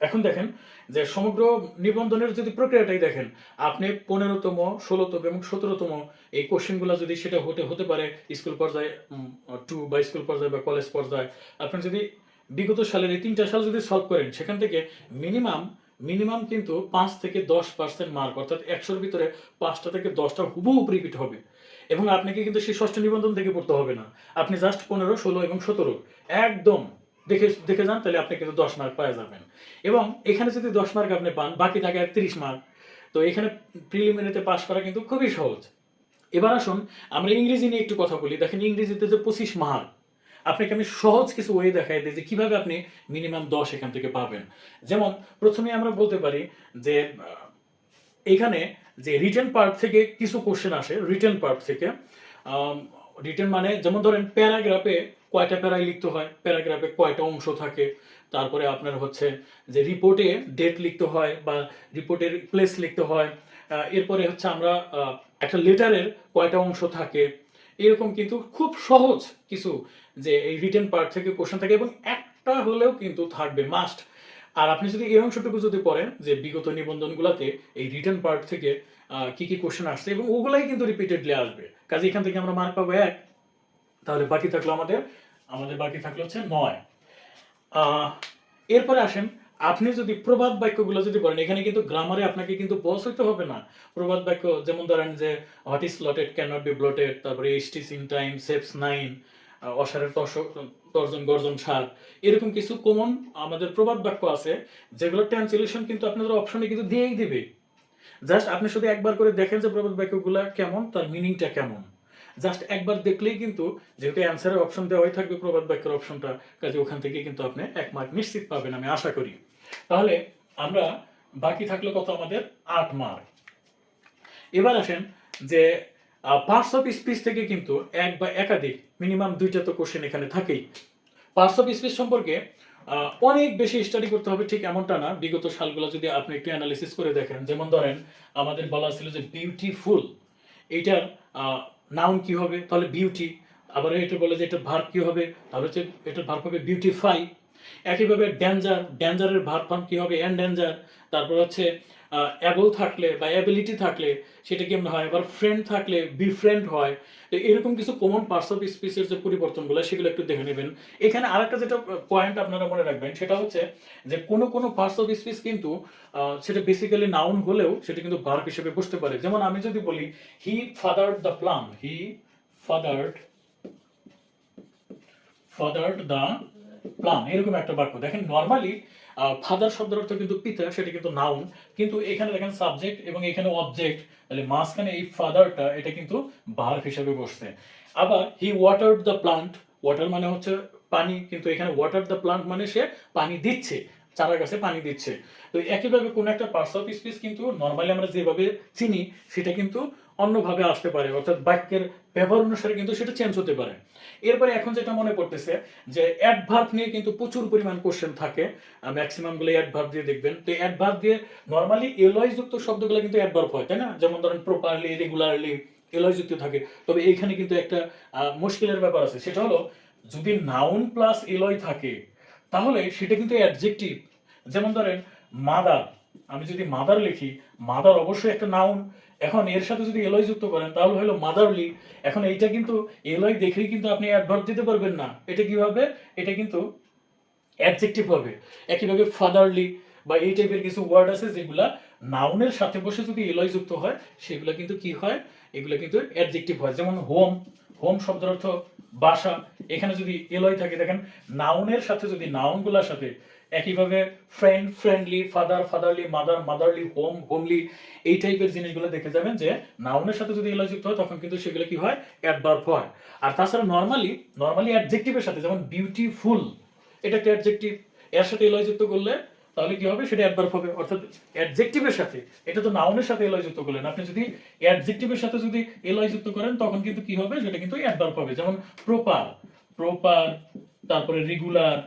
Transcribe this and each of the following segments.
এখন দেখেন যে সমগ্র নিবন্ধনের যদি প্রক্রিয়াটাই দেখেন, আপনি পনেরোতম, ষোলোতম এবং সতেরোতম এই কোশ্চেনগুলো যদি সেটা হতে হতে পারে স্কুল পর্যায়ে টু বা স্কুল পর্যায়ে বা কলেজ পর্যায়ে, আপনি যদি বিগত সালের এই তিনটা সাল যদি সলভ করেন, সেখান থেকে মিনিমাম মিনিমাম কিন্তু পাঁচ থেকে দশ পার্সেন্ট মার্ক, অর্থাৎ একশোর ভিতরে পাঁচটা থেকে দশটা হুবহুব রিপিট হবে। এবং আপনাকে কিন্তু সেই ষষ্ঠ নিবন্ধন থেকে পড়তে হবে না। আপনি জাস্ট পনেরো, ষোলো এবং সতেরো। একদম দেখে দেখে যান, তাহলে আপনি কিন্তু দশ মার্ক পাওয়া যাবেন। এবং এখানে যদি দশ মার্ক আপনি পান, বাকি থাকে তিরিশ মার্ক তো এখানে প্রিলিমিনারিতে পাশ করা কিন্তু খুবই সহজ। এবার আসুন, আমরা ইংরেজি নিয়ে একটু কথা বলি। দেখেন ইংরেজিতে যে পঁচিশ মার্ক আপনাকে আমি সহজ কিছু ওয়ে দেখাই দিই যে কীভাবে আপনি মিনিমাম দশ এখান থেকে পাবেন। যেমন, প্রথমে আমরা বলতে পারি যে এখানে যে রিটেন পার্ট থেকে কিছু কোশ্চেন আসে রিটেন পার্ট থেকে। রিটেন মানে যেমন ধরেন প্যারাগ্রাফে কয়টা প্যারায় লিখতে হয়? প্যারাগ্রাফে কয়টা অংশ থাকে? তারপরে আপনার হচ্ছে যে রিপোর্টে ডেট লিখতে হয় বা রিপোর্টের প্লেস লিখতে হয়। এরপরে হচ্ছে আমরা একটা লেটারের কয়টা অংশ থাকে। এরকম কিন্তু খুব সহজ কিছু যে এই রিটেন পার্ট থেকে কোশ্চেন থাকে এবং একটা হলেও কিন্তু থাকবে, মাস্ট। আর আপনি যদি এই অংশটুকু যদি পড়েন যে বিগত নিবন্ধনগুলোতে এই রিটার্ন পার্ট থেকে কি কি কোশ্চেন আসছে এবং ওগুলাই কিন্তু রিপিটেডলি আসবে। কাজে এখান থেকে আমরা মার্ক পাবো এক, তাহলে বাকি থাকল আমাদের আমাদের বাকি থাকল হচ্ছে নয়। এরপরে আসেন, আপনি যদি প্রবাদ বাক্যগুলো যদি বলেন, এখানে কিন্তু গ্রামারে আপনাকে কিন্তু বস হইতে হবে না। প্রবাদ বাক্য যেমন ধরেন যে what is lotted can not be blotted তারপরে a stitch in time saves nine অসারের তর্জন গর্জন সার এরকম কিছু কমন আমাদের প্রবাদ বাক্য আছে, যেগুলো ট্রান্সলেশন কিন্তু আপনাদের অপশনে কিন্তু দিয়েই দিবে। জাস্ট আপনি শুধু একবার করে দেখেন যে প্রবাদ বাক্যগুলো কেমন, তার মিনিংটা কেমন। জাস্ট একবার দেখলেই কিন্তু যেহেতু অ্যান্সারের অপশন দেওয়াই থাকবে, প্রবাদ বাক্যের অপশনটা কাজে ওখান থেকে কিন্তু আপনি এক মার্ক নিশ্চিত পাবেন আমি আশা করি। তাহলে আমরা বাকি থাকল কত আমাদের? আট মার্ক এবার আসেন যে পার্টস অফ স্পিচ থেকে কিন্তু এক বা একাধিক মিনিমাম দুইটা তো কোশ্চেন এখানে থাকেই। পার্টস অফ স্পিচ সম্পর্কে অনেক বেশি স্টাডি করতে হবে, ঠিক এমনটা না। বিগত সালগুলো যদি আপনি একটু অ্যানালিসিস করে দেখেন, যেমন ধরেন, আমাদের বলা ছিল যে বিউটিফুল এইটার নাউন কি হবে? তাহলে বিউটি আবার এটা বলে যে এটা ভার্ব কি হবে? তাহলে হচ্ছে এটার ভার্ব হবে বিউটিফাই একইভাবে ড্যাঞ্জার ড্যাঞ্জারের ভার্ব ফর্ম কি হবে? অ্যান্ড ড্যাঞ্জার তারপর হচ্ছে অ্যাবল থাকলে বা অ্যাবিলিটি থাকলে সেটা কেমন হয়, আবার ফ্রেন্ড থাকলে বিফ্রেন্ড হয়। তো এরকম কিছু কমন পার্টস অফ স্পিচের যে পরিবর্তনগুলো, সেগুলো একটু দেখে নেবেন। এখানে আরেকটা যেটা পয়েন্ট আপনারা মনে রাখবেন, সেটা হচ্ছে যে কোনো কোনো পার্টস অফ স্পিচ কিন্তু সেটা বেসিক্যালি নাউন হলেও সেটা কিন্তু ভার্ব হিসেবে বসতে পারে। যেমন আমি যদি বলি he fathered the plum he fathered fathered the plum এরকম একটা বাক্য। দেখেন নর্মালি ফাদার শব্দের অর্থ কিন্তু পিতা, সেটা কিন্তু নাউন কিন্তু এখানে দেখেন সাবজেক্ট এবং এখানে অবজেক্ট তাহলে মাঝখানে এই ফাদারটা এটা কিন্তু ভার্ব হিসাবে বসছে। আবার he water the plant water মানে হচ্ছে পানি, কিন্তু এখানে ওয়াটার দ্য প্লান্ট মানে সে পানি দিচ্ছে চারা গাছে পানি দিচ্ছে। তো একইভাবে কোনো একটা পার্টস অফ স্পিচ কিন্তু নর্মালি আমরা যেভাবে চিনি, সেটা কিন্তু অন্যভাবে আসতে পারে, অর্থাৎ বাক্যের ব্যবহার অনুসারে কিন্তু সেটা চেঞ্জ হতে পারে। এরপরে এখন যেটা মনে পড়তেছে যে অ্যাডভার্ব নিয়ে কিন্তু প্রচুর পরিমাণ কোশ্চেন থাকে ম্যাক্সিমামগুলো অ্যাডভার্ব দিয়ে দেখবেন। তো অ্যাডভার্ব দিয়ে নর্মালি এলয় যুক্ত শব্দগুলো কিন্তু অ্যাডভার্ব হয়, তাই না? যেমন ধরেন প্রপারলি রেগুলারলি এলয় যুক্ত থাকে। তবে এইখানে কিন্তু একটা মুশকিলের ব্যাপার আছে। সেটা হলো, যদি নাউন প্লাস এলয় থাকে, তাহলে সেটা কিন্তু অ্যাডজেক্টিভ যেমন ধরেন মাদার আমি যদি মাদার লিখি মাদার অবশ্যই একটা নাউন এখন এর সাথে যদি এলয় যুক্ত করেন, তাহলে হলো মাদারলি এখন এইটা কিন্তু এলয় দেখেই কিন্তু আপনি অ্যাডভার্ব দিতে পারবেন না। এটা কি হবে এটা কিন্তু অ্যাডজেক্টিভ হবে। একইভাবে ফাদারলি বা এই টাইপের কিছু ওয়ার্ড আছে যেগুলা নাউনের সাথে বসে যদি এলয় যুক্ত হয়, সেগুলো কিন্তু কি হয়? এগুলো কিন্তু অ্যাডজেক্টিভ হয়। যেমন হোম হোম শব্দের অর্থ বাসা। এখানে যদি এলয় থাকে, দেখেন নাউনের সাথে যদি নাউনগুলোর সাথে একইভাবে friend friendly father fatherly mother motherly home homely এই টাইপের জিনিসগুলো দেখে যাবেন যে নাউনের সাথে যদি এলয় যুক্ত হয়, তখন কিন্তু সেগুলো কি হয়? অ্যাডভার্ব হয়। আর তাছাড়া নর্মালি নর্মালি অ্যাডজেক্টিভের সাথে, যেমন বিউটিফুল এটা একটা অ্যাডজেক্টিভ এর সাথে এলয় যুক্ত করলে তাহলে কি হবে? সেটা অ্যাডভার্ব হবে। অর্থাৎ অ্যাডজেক্টিভের সাথে, এটা তো নাউনের সাথে এলয় যুক্ত করলেন। আপনি যদি অ্যাডজেক্টিভের সাথে যদি এলয় যুক্ত করেন, তখন কিন্তু কি হবে? সেটা কিন্তু অ্যাডভার্ব হবে। যেমন প্রপার প্রপার তারপরে রেগুলার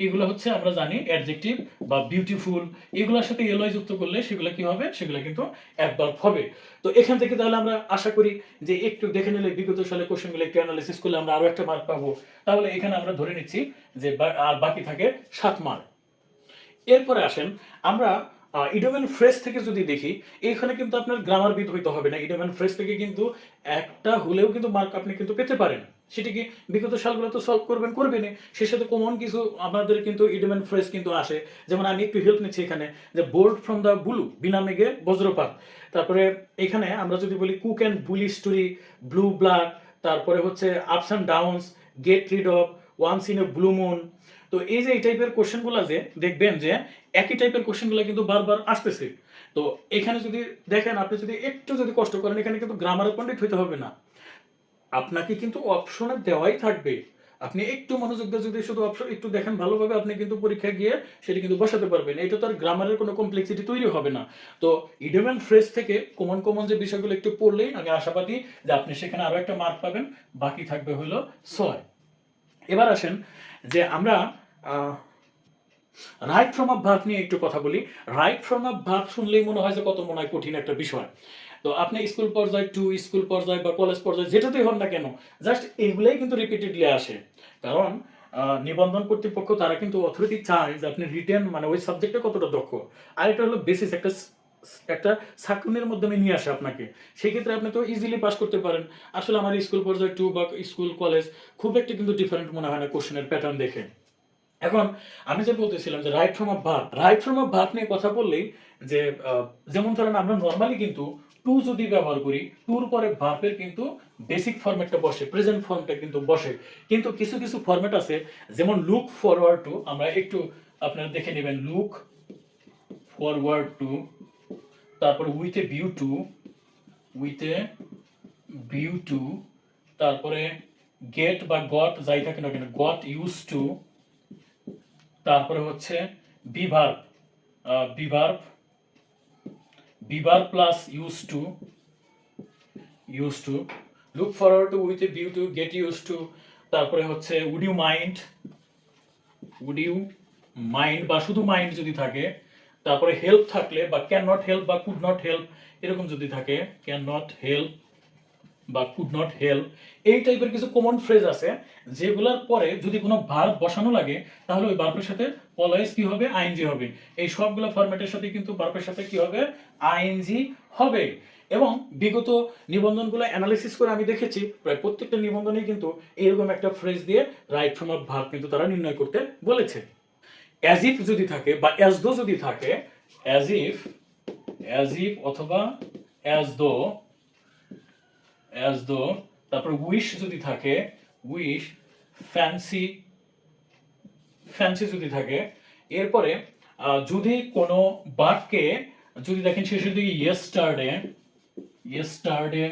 এগুলো হচ্ছে আমরা জানি অ্যাডজেক্টিভ বা বিউটিফুল এগুলোর সাথে এলয় যুক্ত করলে সেগুলো কি হবে? সেগুলো কিন্তু অ্যাডভার্ব হবে। তো এখান থেকে তাহলে আমরা আশা করি যে একটু দেখে নিলে বিগত সালে কোশ্চেনগুলো একটু অ্যানালিসিস করলে আমরা আরও একটা মার্ক পাবো। তাহলে এখানে আমরা ধরে নিচ্ছি যে আর বাকি থাকে সাত মার্ক এরপরে আসেন আমরা ইডোমেন ফ্রেশ থেকে যদি দেখি এখানে কিন্তু আপনার গ্রামারবিদ হইতে হবে না। ইডোমেন ফ্রেশ থেকে কিন্তু একটা হলেও কিন্তু মার্ক আপনি কিন্তু পেতে পারেন। সেটি কি বিগত সালগুলো তো সলভ করবেন, করবেনই। সে সাথে কমন কিছু আমাদের কিন্তু ইডোমেন ফ্রেশ কিন্তু আসে। যেমন আমি একটু হেল্প নিচ্ছি এখানে, যে বোল্ড ফ্রম দ্য ব্লু বিনা মেঘে বজ্রপাত। তারপরে এখানে আমরা যদি বলি cock and bull story blue blood তারপরে হচ্ছে ups and downs get rid of once in a blue moon তো এই যে এই টাইপের কোশ্চেনগুলো যে, দেখবেন যে একই টাইপের কোশ্চেনগুলো কিন্তু বারবার আসতেছে। তো এখানে যদি দেখেন, আপনি যদি একটু যদি কষ্ট করেন, এখানে কিন্তু গ্রামারের পণ্ডিত হইতে হবে না। আপনাকে কিন্তু অপশনে দেওয়াই থাকবে। আপনি একটু মনোযোগ দিয়ে যদি শুধু অপশন একটু দেখেন ভালোভাবে আপনি কিন্তু পরীক্ষায় গিয়ে সেটা কিন্তু বসাতে পারবেন। এটা তো আর গ্রামারের কোনো কমপ্লেক্সিটি তৈরি হবে না। তো ইডিয়াম ফ্রেজ থেকে কমন কমন যে বিষয়গুলো একটু পড়লেই আমি আশাবাদী যে আপনি সেখানে আরও একটা মার্ক পাবেন। বাকি থাকবে হলো ছয়। এবার আসেন যে আমরা রাইট ফ্রম আপ ভার্ব নিয়ে একটু কথা বলি। রাইট ফ্রম আপ ভার্ব শুনলেই মনে হয় যে কত মনে হয় কঠিন একটা বিষয়। তো আপনি স্কুল পর্যায়ে টু স্কুল পর্যায়ে বা কলেজ পর্যায়ে যেটাতেই হন না কেন জাস্ট এইগুলাই কিন্তু রিপিটেডলি আসে। কারণ নিবন্ধন কর্তৃপক্ষ তারা কিন্তু অথরিটি চায় যে আপনি রিটেন মানে ওই সাবজেক্টে কতটা দক্ষ। আর এটা হলো বেসিস একটা একটা সাকুনের মাধ্যমে নিয়ে আসে আপনাকে। সেক্ষেত্রে আপনি তো ইজিলি পাস করতে পারেন। আসলে আমার স্কুল পর্যায়ে টু বা স্কুল কলেজ খুব একটা কিন্তু ডিফারেন্ট মনে হয় না কোশ্চেনের প্যাটার্ন দেখে। এখন, আমি যে বলতেছিলাম যে right from a verb right from a verb নিয়ে কথা বললেই যে যেমন ধরেন আমরা নর্মালি কিন্তু টু যদি ব্যবহার করি টুর পরে ভার্বের কিন্তু বেসিক ফরম্যাটটা বসে প্রেজেন্ট ফর্মটা কিন্তু বসে। কিন্তু কিছু কিছু ফরম্যাট আছে, যেমন লুক ফরওয়ার্ড টু আমরা একটু আপনারা দেখে নেবেন লুক ফরওয়ার্ড টু তারপর with a view to with a view to তারপরে গেট বা গট যাই থাকে না কেন গট ইউজ টু তারপরে হচ্ছে বিভার বিভার বিভার plus use to use to look forward to with a view to get use to তারপরে হচ্ছে would you mind would you mind বা শুধু মাইন্ড যদি থাকে, তারপরে হেল্প থাকলে বা ক্যান নট হেল্প বা কুড নট হেল্প এরকম যদি থাকে ক্যান নট হেল্প বা কুড নট হেল্প এই টাইপের কিছু কমন ফ্রেজ আছে, যেগুলোর পরে যদি কোনো ভার্ব বসানো লাগে, তাহলে ওই ভার্বের সাথে অলওয়েজ কি হবে? আইএনজি হবে। এই সবগুলো ফরম্যাটের সাথে কিন্তু ভার্বের সাথে কি হবে? আইএনজি হবে। এবং বিগত নিবন্ধনগুলো অ্যানালিসিস করে আমি দেখেছি, প্রায় প্রত্যেকটা নিবন্ধনেই কিন্তু এরকম একটা ফ্রেজ দিয়ে রাইট ফ্রম আ ভার্ব কিন্তু তারা নির্ণয় করতে বলেছে। অ্যাজ ইফ যদি থাকে বা অ্যাজ দো যদি থাকে অ্যাজ ইফ অ্যাজ ইফ অথবা অ্যাজ দো অ্যাজ দো তারপর উইশ যদি থাকে উইশ ফ্যান্সি ফ্যান্সি যদি থাকে, এরপরে যদি কোনো বাক্যে যদি দেখেন শেষের দিকে ইয়েস্টারডে ইয়েস্টারডে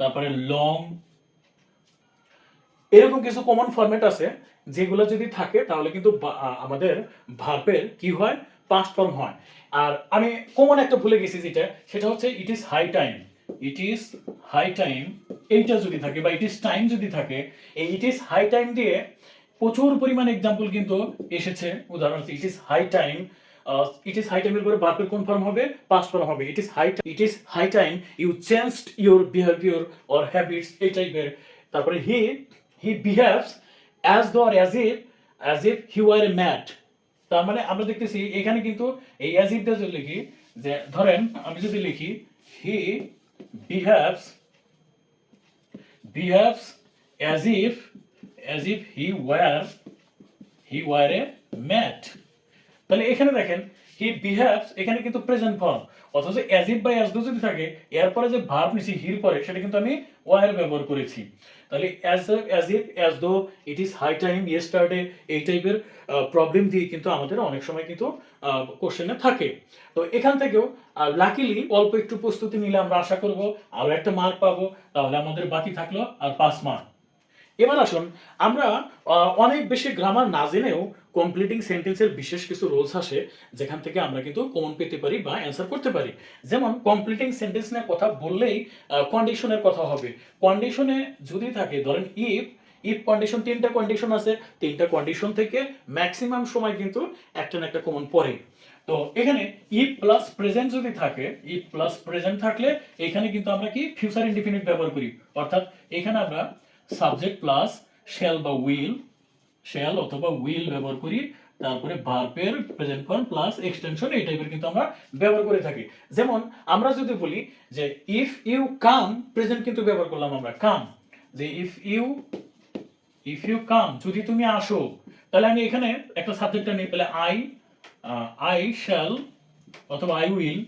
তারপরে লং এরকম কিছু কমন ফরম্যাট আছে, যেগুলো যদি থাকে, তাহলে কিন্তু আমাদের ভার্বের কি হয়? পাস্ট ফর্ম হয়। আর আমি কমন একটা ভুলে গেছি যেটা, সেটা হচ্ছে it is high time it is high time এইটা যদি থাকে বা ইট ইজ টাইম যদি থাকে, এই ইট ইজ হাই টাইম দিয়ে প্রচুর পরিমাণ এক্সাম্পল কিন্তু এসেছে। উদাহরণ it is high time it is high টাইমের পরে ভার্বের কোন ফর্ম হবে? পাস্ট ফর্ম হবে। It is high it is high time you changed your behaviour or habits এই টাইপের তারপরে he he behaves as though R as if as if he were a mat তার মানে আমরা দেখতেছি এখানে কিন্তু এই অ্যাজ ইফটা যদি লিখি, যে ধরেন আমি যদি লিখি he behaves behaves as if as if he were he were a mat তাহলে এখানে দেখেন হি বিহেভস এখানে কিন্তু প্রেজেন্ট ফর্ম অথচ অ্যাজ ইফ বা অ্যাজ দো যদি থাকে, এরপরে যে ভার্ব নিছি হির পরে, সেটা কিন্তু আমি ওয়ার ব্যবহার করেছি। তাহলে as as if as though it is high time yesterday এই টাইপের প্রবলেম দিয়ে কিন্তু আমাদের অনেক সময় কিন্তু কোশ্চেনে থাকে। তো এখান থেকেও লাকিলি অল্প একটু প্রস্তুতি নিলে আমরা আশা করব আরও একটা মার্ক পাবো, তাহলে আমাদের বাকি থাকল আর পাঁচ মার্ক এবার আসুন, আমরা অনেক বেশি গ্রামার না জেনেও কমপ্লিটিং সেন্টেন্সের বিশেষ কিছু রোলস আসে, যেখান থেকে আমরা কিন্তু কমন পেতে পারি বা অ্যান্সার করতে পারি। যেমন কমপ্লিটিং সেন্টেন্স নিয়ে কথা বললেই কন্ডিশনের কথা হবে। কন্ডিশনে যদি থাকে, ধরেন ইফ ইফ কন্ডিশন তিনটা কন্ডিশন আছে, তিনটা কন্ডিশন থেকে ম্যাক্সিমাম সময় কিন্তু একটা না একটা কমন পড়ে। তো এখানে ইফ প্লাস প্রেজেন্ট যদি থাকে ইফ প্লাস প্রেজেন্ট থাকলে এখানে কিন্তু আমরা কি ফিউচার ইনডিফিনিট ব্যবহার করি। অর্থাৎ এখানে আমরা সাবজেক্ট প্লাস শ্যাল বা উইল শ্যাল অথবা উইল ব্যবহার করি, তারপরে ভার্বের প্রেজেন্ট ফর্ম প্লাস এক্সটেনশন এই টাইপের কিন্তু আমরা ব্যবহার করে থাকি। যেমন আমরা যদি বলি যে ইফ ইউ কাম প্রেজেন্ট কিন্তু ব্যবহার করলাম আমরা কাম যে if you if you come যদি তুমি আসো, তাহলে আমি এখানে একটা সাবজেক্টটা নিই তাহলে আই আই শ্যাল অথবা আই উইল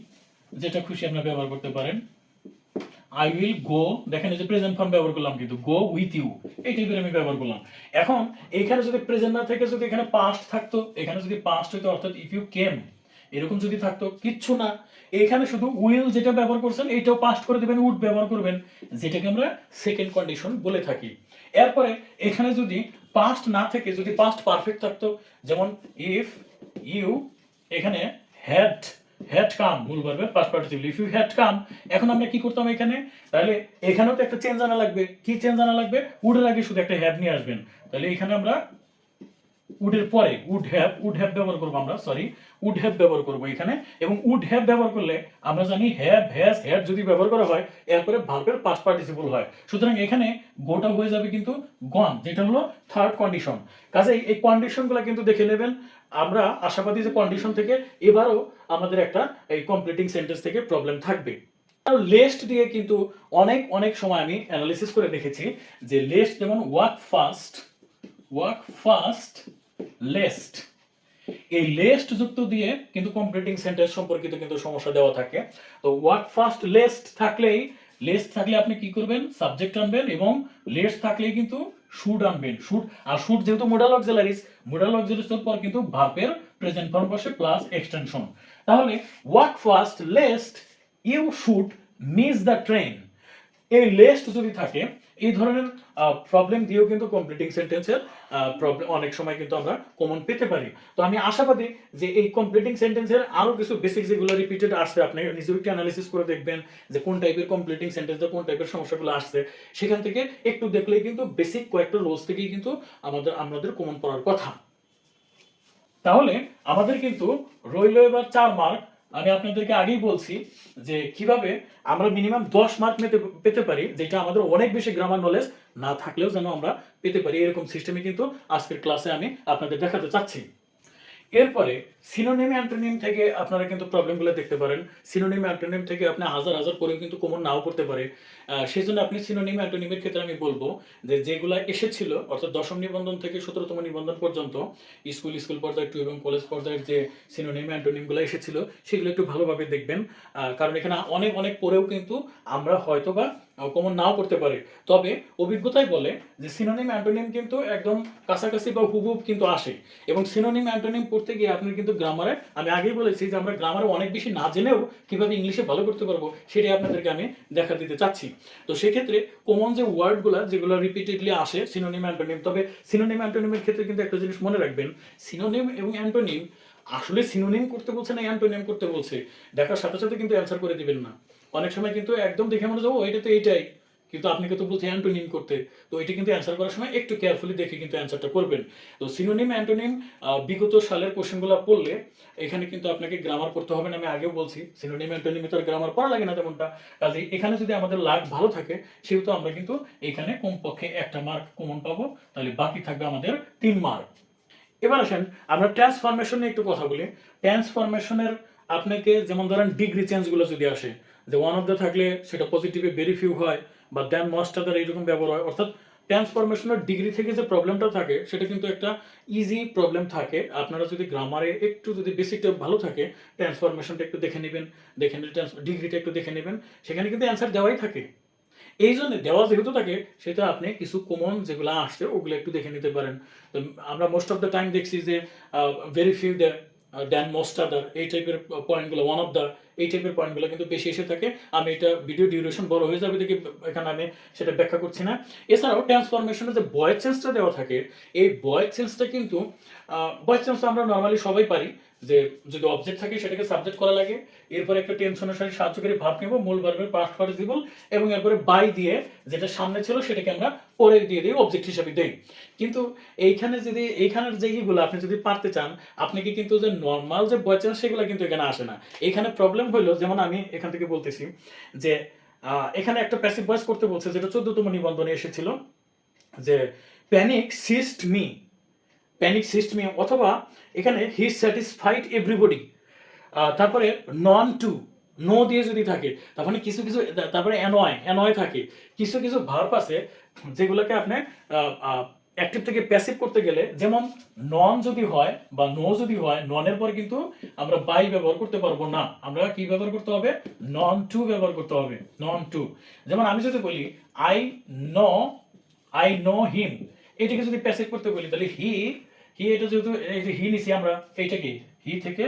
যেটা খুশি আপনারা ব্যবহার করতে পারেন। আই উইল গো দেখেন এই যে প্রেজেন্ট ফর্ম ব্যবহার করলাম কিন্তু গো উইথ ইউ এই টাইপের আমি ব্যবহার করলাম। এখন, এখানে যদি প্রেজেন্ট না থেকে, যদি এখানে পাস্ট থাকতো, এখানে যদি পাস্ট হইতো, অর্থাৎ ইফ ইউ কেম এরকম যদি থাকতো, কিচ্ছু না। এখানে শুধু উইল যেটা ব্যবহার করছেন, এটাও পাস্ট করে দেবেন উড ব্যবহার করবেন, যেটাকে আমরা সেকেন্ড কন্ডিশন বলে থাকি। এরপরে, এখানে যদি পাস্ট না থেকে, যদি পাস্ট পারফেক্ট থাকতো, যেমন ইফ ইউ এখানে হ্যাড হ্যাড কাম মূল ভার্বে past participle if you had come এখন আমরা কি করতাম এখানে? তাহলে এখানেও তো একটা চেঞ্জ আনা লাগবে। কি চেঞ্জ আনা লাগবে? উডের আগে শুধু একটা হ্যাড নিয়ে আসবেন। তাহলে এখানে আমরা উডের পরে উড হ্যাভ উড হ্যাভ ব্যবহার করব আমরা সরি উড হ্যাভ ব্যবহার করব এখানে। এবং উড হ্যাভ ব্যবহার করলে আমরা জানি হ্যাভ হ্যাজ হ্যাড যদি ব্যবহার করা হয়, এরপরে ভার্বের পাস্ট পার্টিসিপল হয়। সুতরাং এখানে গোটা হয়ে যাবে কিন্তু গন যেটা হলো থার্ড কন্ডিশন কাজেই এই কন্ডিশনগুলো কিন্তু দেখে নেবেন। আমরা আশাবাদী যে কন্ডিশন থেকে এবারও আমাদের একটা এই কমপ্লিটিং সেন্টেন্স থেকে প্রবলেম থাকবে। লেস্ট দিয়ে কিন্তু অনেক অনেক সময় আমি অ্যানালিসিস করে দেখেছি যে লেস্ট যেমন work fast work fast lest এই লেস্ট যুক্ত দিয়ে কিন্তু কমপ্লিটিং সেন্টেন্স সম্পর্কিত কিন্তু সমস্যা দেওয়া থাকে। তো ওয়ার্ক ফাস্ট লেস্ট থাকলেই লেস্ট থাকলে আপনি কি করবেন? সাবজেক্ট আনবেন এবং লেস থাকলে কিন্তু শুড আনবেন। শুড আর শুড যেহেতু মোডাল অক্সিলারিস মোডাল অক্সিলারিসের পর কিন্তু ভার্বের প্রেজেন্ট ফর্ম বসে প্লাস এক্সটেনশন তাহলে walk fast lest you should miss the train এই লেস্ট যদি থাকে এই ধরনের প্রবলেম দিয়েও কিন্তু কমপ্লিটিং সেন্টেন্সের প্রবলেম অনেক সময় কিন্তু আমরা কমন পেতে পারি। তো আমি আশাবাদী যে এই কমপ্লিটিং সেন্টেন্সের আরও কিছু বেসিক যেগুলো রিপিটেড আসছে, আপনি নিজেও একটু অ্যানালিসিস করে দেখবেন যে কোন টাইপের কমপ্লিটিং সেন্টেন্সে কোন টাইপের সমস্যাগুলো আসছে। সেখান থেকে একটু দেখলেই কিন্তু বেসিক কয়েকটা রোলস থেকেই কিন্তু আমাদের আমাদের কমন পড়ার কথা। তাহলে আমাদের কিন্তু রইল এবার চার মার্ক আমি আপনাদেরকে আগেই বলছি যে কীভাবে আমরা মিনিমাম দশ মার্ক পেতে পেতে পারি, যেটা আমাদের অনেক বেশি গ্রামার নলেজ না থাকলেও যেন আমরা পেতে পারি, এরকম সিস্টেমে কিন্তু আজকের ক্লাসে আমি আপনাদের দেখাতে চাচ্ছি। এরপরে সিনোনিম অ্যান্টোনিম থেকে আপনারা কিন্তু প্রবলেমগুলো দেখতে পারেন। সিনোনিম অ্যান্টোনিম থেকে আপনি হাজার হাজার করেও কিন্তু কমন নাও করতে পারে। সেই জন্য আপনি সিনোনিম অ্যান্টোনিমের ক্ষেত্রে আমি বলব যে যেগুলো এসেছিল, অর্থাৎ দশম নিবন্ধন থেকে সতেরোতম নিবন্ধন পর্যন্ত স্কুল স্কুল পর্যায়ে টু এবং কলেজ পর্যায়ের যে সিনোনিম অ্যান্টোনিমগুলো এসেছিল, সেগুলো একটু ভালোভাবে দেখবেন। কারণ এখানে অনেক অনেক পরেও কিন্তু আমরা হয়তো বা কমন নাও করতে পারি। তবে অভিজ্ঞতাই বলে যে সিনোনিম অ্যান্টোনিম কিন্তু একদম কাছাকাছি বা হুবহুব কিন্তু আসে। এবং সিনোনিম অ্যান্টোনিম পড়তে গিয়ে আপনি কিন্তু গ্রামারে আমি আগেই বলেছি যে আমরা গ্রামারে অনেক বেশি না জেনেও কীভাবে ইংলিশে ভালো করতে পারব, সেটাই আপনাদেরকে আমি দেখা দিতে চাচ্ছি। তো সেক্ষেত্রে কমন যে ওয়ার্ডগুলো যেগুলো রিপিটেডলি আসে সিনোনিম অ্যান্টোনিম তবে সিনোনিম অ্যান্টোনিমের ক্ষেত্রে কিন্তু একটা জিনিস মনে রাখবেন সিনোনিম এবং অ্যান্টোনিম আসলে সিনোনিম করতে বলছে না অ্যান্টোনিম করতে বলছে? দেখার সাথে সাথে কিন্তু অ্যান্সার করে দিবেন না। অনেক সময় কিন্তু একদম দেখে মনে যাব এটা তো এইটাই কিন্তু আপনি কিন্তু বলছে অ্যান্টোনিম করতে। তো এটা কিন্তু অ্যান্সার করার সময় একটু কেয়ারফুলি দেখে কিন্তু অ্যান্সারটা করবেন। তো সিনোনিম অ্যান্টোনিম বিগত সালের কোশ্চেনগুলো পড়লে এখানে কিন্তু আপনাকে গ্রামার পড়তে হবে না, আমি আগেও বলছি সিনোনিম অ্যান্টোনিমে তো আর গ্রামার পড়া লাগে না তেমনটা। কাজে এখানে যদি আমাদের লাগ ভালো থাকে, সেহেতু আমরা কিন্তু এখানে কমপক্ষে একটা মার্ক কমন পাবো, তাহলে বাকি থাকবে আমাদের তিন মার্ক এবার আসেন, আমরা ট্রান্সফরমেশন নিয়ে একটু কথা বলি। ট্রান্সফরমেশনের আপনাকে যেমন ধরেন ডিগ্রি চেঞ্জগুলো যদি আসে যে ওয়ান অফ দ্য থাকলে সেটা পজিটিভে ভেরি ফিউ হয় বা দেন মস্ট আদার এইরকম ব্যবহার হয়। অর্থাৎ ট্রান্সফরমেশনের ডিগ্রি থেকে যে প্রবলেমটা থাকে, সেটা কিন্তু একটা ইজি প্রবলেম থাকে। আপনারা যদি গ্রামারে একটু যদি বেসিকটা ভালো থাকে ট্রান্সফরমেশনটা একটু দেখে নেবেন, দেখে ডিগ্রিটা একটু দেখে নেবেন, সেখানে কিন্তু অ্যান্সার দেওয়াই থাকে। এই জন্য দেওয়া যেহেতু থাকে, সেটা আপনি কিছু কমন যেগুলো আসছে, ওগুলো একটু দেখে নিতে পারেন। আমরা মোস্ট অফ দ্য টাইম দেখছি যে very few the most other এই টাইপের পয়েন্টগুলো ওয়ান অফ দ্য এই টাইপের পয়েন্টগুলো কিন্তু বেশি এসে থাকে। আমি এটা ভিডিও ডিউরেশন বড় হয়ে যাবে দেখি এখানে আমি সেটা ব্যাখ্যা করছি না। এছাড়াও ট্রান্সফরমেশনের যে বয়েস চেঞ্জটা দেওয়া থাকে, এই বয়েস চেঞ্জটা কিন্তু বয়েস চেঞ্জটা আমরা নর্মালি সবাই পারি। যে যদি অবজেক্ট থাকে সেটাকে সাবজেক্ট করা লাগে। এরপরে একটা টেনশনের সাথে সাহায্যকারী ভাব নেব, মূল ভার্বের পাস্ট পার্টিসিপল এবং এরপরে বাই দিয়ে যেটা সামনে ছিল সেটাকে আমরা পরে দিয়ে দিই অবজেক্ট হিসাবে দেই। কিন্তু এইখানে যদি, এইখানের যে ইগুলো আপনি যদি পারতে চান, আপনি কি কিন্তু যে নর্মাল যে বয়চেন সেগুলো কিন্তু এখানে আসে না। এখানে প্রবলেম হইল, যেমন আমি এখান থেকে বলতেছি যে এখানে একটা প্যাসিভ ভয়েস করতে বলছে, যেটা চোদ্দতম নিবন্ধনে এসেছিল যে প্যানিক সিস্ট মি প্যানিক সিস্টেমে অথবা এখানে হি স্যাটিসফাইড এভরিবডি তারপরে নন টু নো দিয়ে যদি থাকে, তার মানে কিছু কিছু, তারপরে অ্যানয় অ্যানয় থাকে। কিছু কিছু ভার্ব আছে যেগুলোকে আপনি অ্যাক্টিভ থেকে প্যাসিভ করতে গেলে যেমন নন যদি হয় বা নো যদি হয় ননের পর কিন্তু আমরা বাই ব্যবহার করতে পারব না। আমরা কি ব্যবহার করতে হবে? নন টু ব্যবহার করতে হবে। নন টু যেমন আমি যদি বলি I know I know him এটাকে যদি প্যাসিভ করতে বলি, তাহলে হি হি এটা যেহেতু, এই যে হি নিছি আমরা, এইটা কি? হি থেকে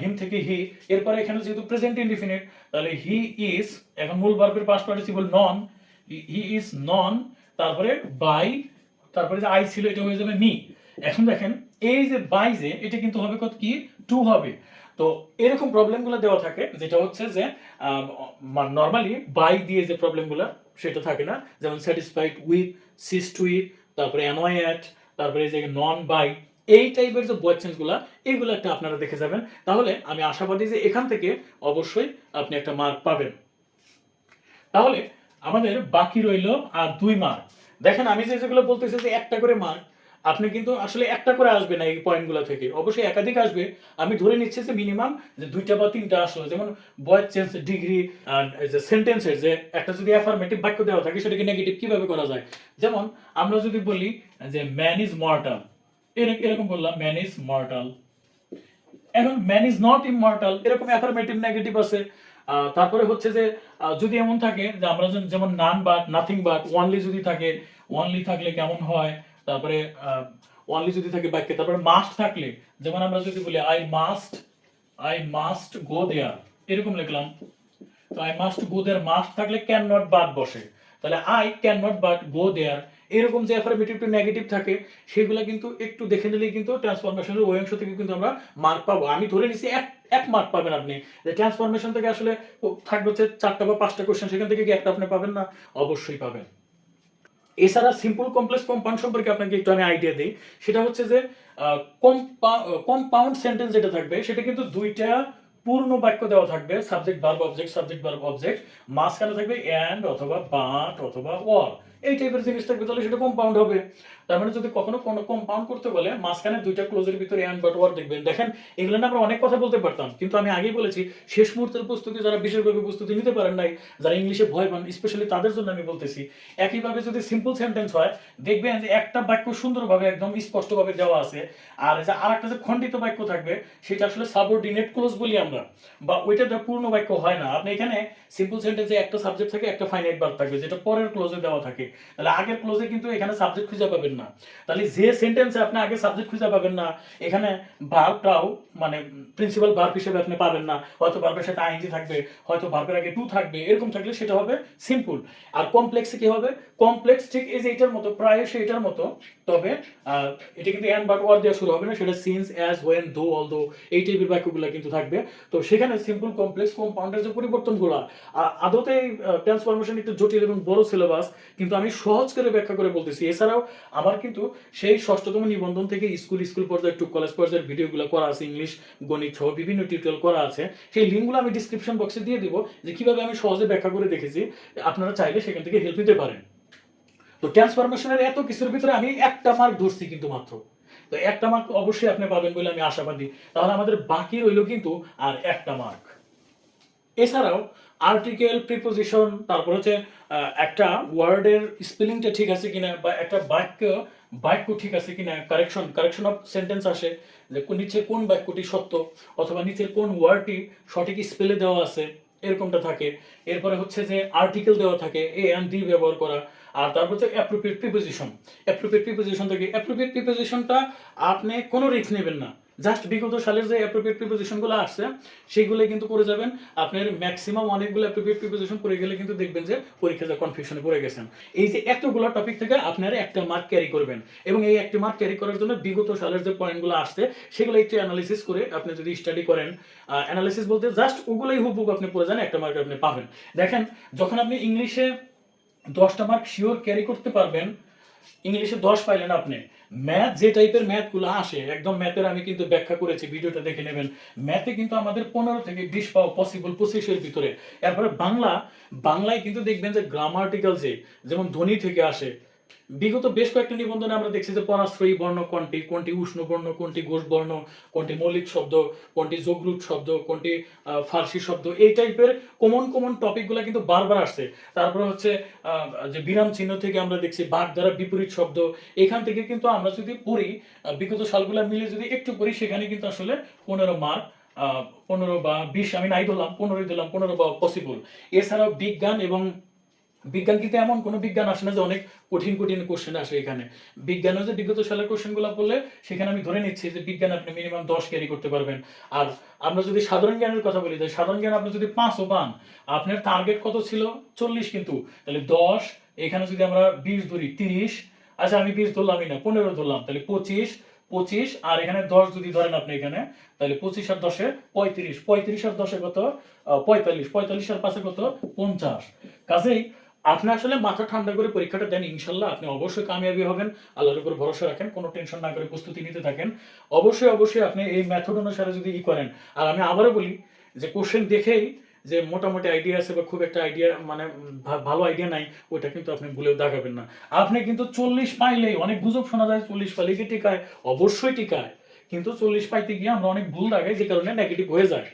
হিম থেকে হি এরপরে এখানে যেহেতু প্রেজেন্ট ইনডিফিনিট তাহলে হি ইজ এখন মূল ভার্বের past participle known he is known তারপরে বাই তারপরে যে আই ছিল এটা হয়ে যাবে মি এখন দেখেন, এই যে বাই যে, এটা কিন্তু হবে কত কি? টু হবে। তো এরকম প্রবলেমগুলো দেওয়া থাকে, যেটা হচ্ছে যে নর্মালি বাই দিয়ে যে প্রবলেমগুলো সেটা থাকে না। যেমন স্যাটিসফাইড উইথ সিস উইথ তারপরে অ্যানয় অ্যাট তারপরে এই যে নন বাই এই টাইপের যে বয় চেঞ্জগুলো এইগুলা একটা আপনারা দেখে যাবেন। তাহলে আমি আশাবাদী যে এখান থেকে অবশ্যই আপনি একটা মার্ক পাবেন। তাহলে আমাদের বাকি রইল আর দুই মার্ক দেখেন আমি যে যেগুলো বলতেছি যে একটা করে মার্ক আপনি কিন্তু আসলে একটা করে আসবে না এই পয়েন্টগুলো থেকে। অবশ্যই একাধিক আসবে। আমি ধরে নিচ্ছি যে মিনিমাম যে দুইটা বা তিনটা আসলো, যেমন বয়েস চেঞ্জ ডিগ্রি যে সেন্টেন্সের যে একটা যদি অ্যাফার্মেটিভ বাক্য দেওয়া থাকে, সেটাকে নেগেটিভ কীভাবে করা যায়? যেমন আমরা যদি বলি যে ম্যান ইজ মর্টাল এরকম বললাম ম্যান ইজ মর্টাল এখন ম্যান ইজ নট ইমমর্টাল এরকম অ্যাফার্মেটিভ নেগেটিভ আছে। তারপরে হচ্ছে যে যদি এমন থাকে যে আমরা যেমন none but nothing but only যদি থাকে ওয়ানলি থাকলে কেমন হয়? তারপরে ওয়ানলি যদি থাকে বাক্যে, তারপরে মাস্ট থাকলে, যেমন আমরা যদি বলি I must I must go there এরকম লিখলাম। তো I must go there must থাকলে ক্যান নট বাদ বসে। তাহলে I can not but go there এরকম যে অ্যাফার্মেটিভ টু নেগেটিভ থাকে, সেগুলো কিন্তু একটু দেখে নিলেই কিন্তু ট্রান্সফরমেশনের ওই অংশ থেকে কিন্তু আমরা মার্ক পাবো। আমি ধরে নিছি এক এক মার্ক পাবেন আপনি। যে ট্রান্সফরমেশন থেকে আসলে থাকবে হচ্ছে চারটা বা পাঁচটা কোশ্চেন সেখান থেকে কি একটা আপনি পাবেন না? অবশ্যই পাবেন। এছাড়া সিম্পল কমপ্লেক্স কম্পাউন্ড সম্পর্কে আপনাকে একটু আমি আইডিয়া দিই। সেটা হচ্ছে যে কম্পাউন্ড সেন্টেন্স যেটা থাকবে, সেটা কিন্তু দুইটা পূর্ণ বাক্য দেওয়া থাকবে subject verb object subject verb object মাঝখানে থাকবে অ্যান্ড অথবা বাট অথবা ওয়ার এই টাইপের জিনিস থাকবে, তাহলে সেটা কম্পাউন্ড হবে। তার মানে যদি কখনো কোনো কম্পাউন্ড করতে বলে, মাঝখানে দুইটা ক্লোজের ভিতরে অ্যান্ড বাট ওয়ার দেখবেন। দেখেন, এগুলো না আমরা অনেক কথা বলতে পারতাম, কিন্তু আমি আগেই বলেছি, শেষ মুহূর্তের প্রস্তুতি যারা বিশেষভাবে প্রস্তুতি নিতে পারেন নাই, যারা ইংলিশে ভয় পান স্পেশালি তাদের জন্য আমি বলতেছি, একইভাবে যদি সিম্পল সেন্টেন্স হয়, দেখবেন যে একটা বাক্য সুন্দরভাবে একদম স্পষ্টভাবে দেওয়া আছে, আর যে আর একটা যে খণ্ডিত বাক্য থাকবে, সেটা আসলে সাবঅর্ডিনেট ক্লোজ বলি আমরা, বা ওইটা পূর্ণ বাক্য হয় না। আপনি এখানে সিম্পল সেন্টেন্সে একটা সাবজেক্ট থাকে, একটা ফাইনাইট বার থাকবে, যেটা পরের ক্লোজে দেওয়া থাকে। তাহলে আগের ক্লোজে কিন্তু এখানে সাবজেক্ট খুঁজে পাবেন না। তাহলে যে সেন্টেন্সে আপনি আগে সাবজেক্ট খুঁজে পাবেন না, এখানে ভার্বটাও মানে প্রিন্সিপাল ভার্ব হিসেবে আপনি পাবেন না। হয়তো ভার্বের সাথে আইনজি থাকবে, হয়তো ভার্বের আগে টু থাকবে, এরকম থাকলে সেটা হবে সিম্পল আর কমপ্লেক্সে কি হবে? কমপ্লেক্স ঠিক এই যে এটার মতো, প্রায় সে এটার মতো। তবে এটা কিন্তু অ্যান্ড বাট ওয়ার দেওয়া শুরু হবে না, সেটা since as when though although এই টাইপের বাক্যগুলো কিন্তু থাকবে। তো সেখানে সিম্পল কমপ্লেক্স কম্পাউন্ডের যে পরিবর্তনগুলো আদতে ট্রান্সফরমেশন একটু জটিল এবং বড় সিলেবাস কিন্তু আমি সহজ করে ব্যাখ্যা করে বলতেছি। এছাড়াও আমার কিন্তু সেই ষষ্ঠতম নিবন্ধন থেকে স্কুল স্কুল পর্যায়ে টু কলেজ পর্যায়ের ভিডিওগুলো করা আছে, ইংলিশ, গণিত সহ বিভিন্ন টিউটোরিয়াল করা আছে। সেই লিঙ্কগুলো আমি ডিসক্রিপশন বক্সে দিয়ে দিব যে কীভাবে আমি সহজে ব্যাখ্যা করে দেখেছি। আপনারা চাইলে সেখান থেকে হেল্প নিতে পারেন। তো ট্রান্সফরমেশনের এত কিছুর ভিতরে আমি একটা মার্ক ধরছি কিন্তু মাত্র। তো একটা মার্ক অবশ্যই আপনি পাবেন বলে আমি আশাবাদী। তাহলে আমাদের বাকি রইল কিন্তু আর একটা মার্ক এছাড়াও আর্টিকেল প্রিপোজিশন তারপর হচ্ছে একটা ওয়ার্ডের স্পেলিংটা ঠিক আছে কিনা বা একটা বাক্য বাক্য ঠিক আছে কিনা কারেকশন কারেকশন অফ সেন্টেন্স আসে, যে কোন- নিচে কোন বাক্যটি সত্য অথবা নিচের কোন ওয়ার্ডটি সঠিক স্পেলে দেওয়া আছে, এরকমটা থাকে। এরপরে হচ্ছে যে আর্টিকেল দেওয়া থাকে এ অ্যান্ড ডি ব্যবহার করা আর তারপর হচ্ছে অ্যাপ্রোপ্রিয়েট প্রিপোজিশন অ্যাপ্রোপ্রিয়েট প্রিপোজিশন থেকে অ্যাপ্রোপ্রিয়েট প্রিপোজিশনটা আপনি কোনো রিস্ক নেবেন না। জাস্ট বিগত সালের যে অ্যাপ্রোপ্রিয়েট প্রিপোজিশনগুলো আসছে সেগুলো কিন্তু করে যাবেন। আপনার ম্যাক্সিমাম অনেকগুলো অ্যাপ্রোপ্রিয়েট প্রিপোজিশন করে গেলে কিন্তু দেখবেন যে পরীক্ষা যে কনফিউশনে পড়ে গেছেন। এই যে এতগুলো টপিক থেকে আপনারা একটা মার্ক ক্যারি করবেন। এবং এই একটা মার্ক ক্যারি করার জন্য বিগত সালের যে পয়েন্টগুলো আসছে, সেগুলো একটু অ্যানালিসিস করে আপনি যদি স্টাডি করেন অ্যানালিসিস বলতে জাস্ট ওগুলোই হুবহুব আপনি পড়ে যান, একটা মার্ক আপনি পাবেন। দেখেন, যখন আপনি ইংলিশে দশটা মার্ক শিওর ক্যারি করতে পারবেন। ইংলিশে দশ পাইলেন আপনি। ম্যাথ যে টাইপের ম্যাথগুলো আসে, একদম ম্যাথের আমি কিন্তু ব্যাখ্যা করেছি, ভিডিওটা দেখে নেবেন। ম্যাথে কিন্তু আমাদের পনেরো থেকে বিশ পাওয়া পসিবল পঁচিশের ভিতরে। এরপরে বাংলা, বাংলায় কিন্তু দেখবেন যে গ্রামার্টিক্যাল যে যেমন ধ্বনি থেকে আসে বিগত বেশ কয়েকটা নিবন্ধনে আমরা দেখছি যে পরাশ্রয়ী বর্ণ কোনটি? কোনটি উষ্ণ বর্ণ, কোনটি ঘোষ বর্ণ, কোনটি মৌলিক শব্দ, কোনটি যোগরূপ শব্দ, কোনটি ফার্সি শব্দ? এই টাইপের কমন কমন টপিকগুলো কিন্তু বারবার আসছে। তারপরে হচ্ছে যে বিরাম চিহ্ন থেকে আমরা দেখছি বাঘ দ্বারা বিপরীত শব্দ। এখান থেকে কিন্তু আমরা যদি পড়ি বিগত সালগুলো মিলে যদি একটু পড়ি, সেখানে কিন্তু আসলে পনেরো মার্ক পনেরো বা বিশ, আমি নাই ধরলাম পনেরোই দিলাম, পনেরো বা পসিবল এছাড়াও বিজ্ঞান এবং বিজ্ঞান কিন্তু এমন কোনো বিজ্ঞান আসে না যে অনেক কঠিন কঠিন কোশ্চেন আসে এখানে। বিজ্ঞানে যে বিগত সালের কোশ্চেনগুলো পড়লে সেখানে আমি ধরে নিচ্ছি যে বিজ্ঞান আপনি মিনিমাম দশ ক্যারি করতে পারবেন। আর আমরা যদি সাধারণ জ্ঞানের কথা বলি তাই সাধারণ জ্ঞান আপনি যদি পাঁচও পান, আপনার টার্গেট কত ছিল? চল্লিশ কিন্তু। তাহলে দশ, এখানে যদি আমরা বিশ ধরি, তিরিশ আচ্ছা আমি বিশ ধরলামই না, পনেরো ধরলাম, তাহলে পঁচিশ পঁচিশ, আর এখানে দশ যদি ধরেন আপনি এখানে, তাহলে পঁচিশ আর দশে পঁয়ত্রিশ পঁয়ত্রিশ আর দশে কত? পঁয়তাল্লিশ পঁয়তাল্লিশ আর পাশে কত? পঞ্চাশ। কাজেই আপনি আসলে মাথা ঠান্ডা করে পরীক্ষাটা দেন, ইনশাল্লাহ আপনি অবশ্যই কামিয়াবি হবেন। আল্লাহর উপর ভরসা রাখেন, কোনো টেনশন না করে প্রস্তুতি নিতে থাকেন। অবশ্যই অবশ্যই আপনি এই মেথড অনুসারে যদি ই করেন, আর আমি আবারও বলি যে কোশ্চেন দেখেই যে মোটামুটি আইডিয়া আছে বা খুব একটা আইডিয়া মানে ভালো আইডিয়া নাই, ওইটা কিন্তু আপনি ভুলেও দাগাবেন না। আপনি কিন্তু চল্লিশ পাইলেই, অনেক গুজব শোনা যায়, চল্লিশ পাইলে কি টিকায়, অবশ্যই টিকায়। কিন্তু চল্লিশ পাইতে গিয়ে আমরা অনেক ভুল দাগাই, যে কারণে নেগেটিভ হয়ে যায়।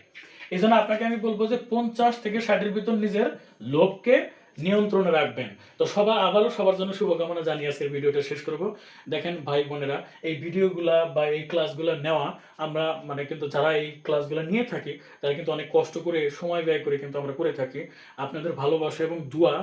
এই জন্য আপনাকে আমি বলব যে পঞ্চাশ থেকে ষাটের ভিতর নিজের লোককে নিয়ন্ত্রণে রাখবেন। তো সবাই আবারও সবার জন্য শুভকামনা জানিয়ে আজকের ভিডিওটা শেষ করব। দেখেন ভাই বোনেরা, এই ভিডিওগুলা বা এই ক্লাসগুলো নেওয়া, আমরা মানে কিন্তু যারা এই ক্লাসগুলো নিয়ে থাকি, তারা কিন্তু অনেক কষ্ট করে সময় ব্যয় করে কিন্তু আমরা করে থাকি। আপনাদের ভালোবাসা এবং দোয়া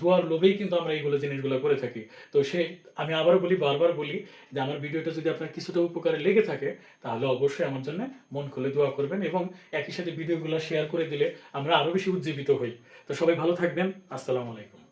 দোয়ার লোভেই কিন্তু আমরা এইগুলো জিনিসগুলো করে থাকি। তো সে, আমি আবার বলি, বারবার বলি যে আমার ভিডিওটা যদি আপনার কিছুটা উপকারে লেগে থাকে, তাহলে অবশ্যই আমার জন্য মন খুলে দোয়া করবেন এবং একই সাথে ভিডিওগুলো শেয়ার করে দিলে আমরা আরও বেশি উজ্জীবিত হই। তো সবাই ভালো থাকবেন। আসসালামু আলাইকুম।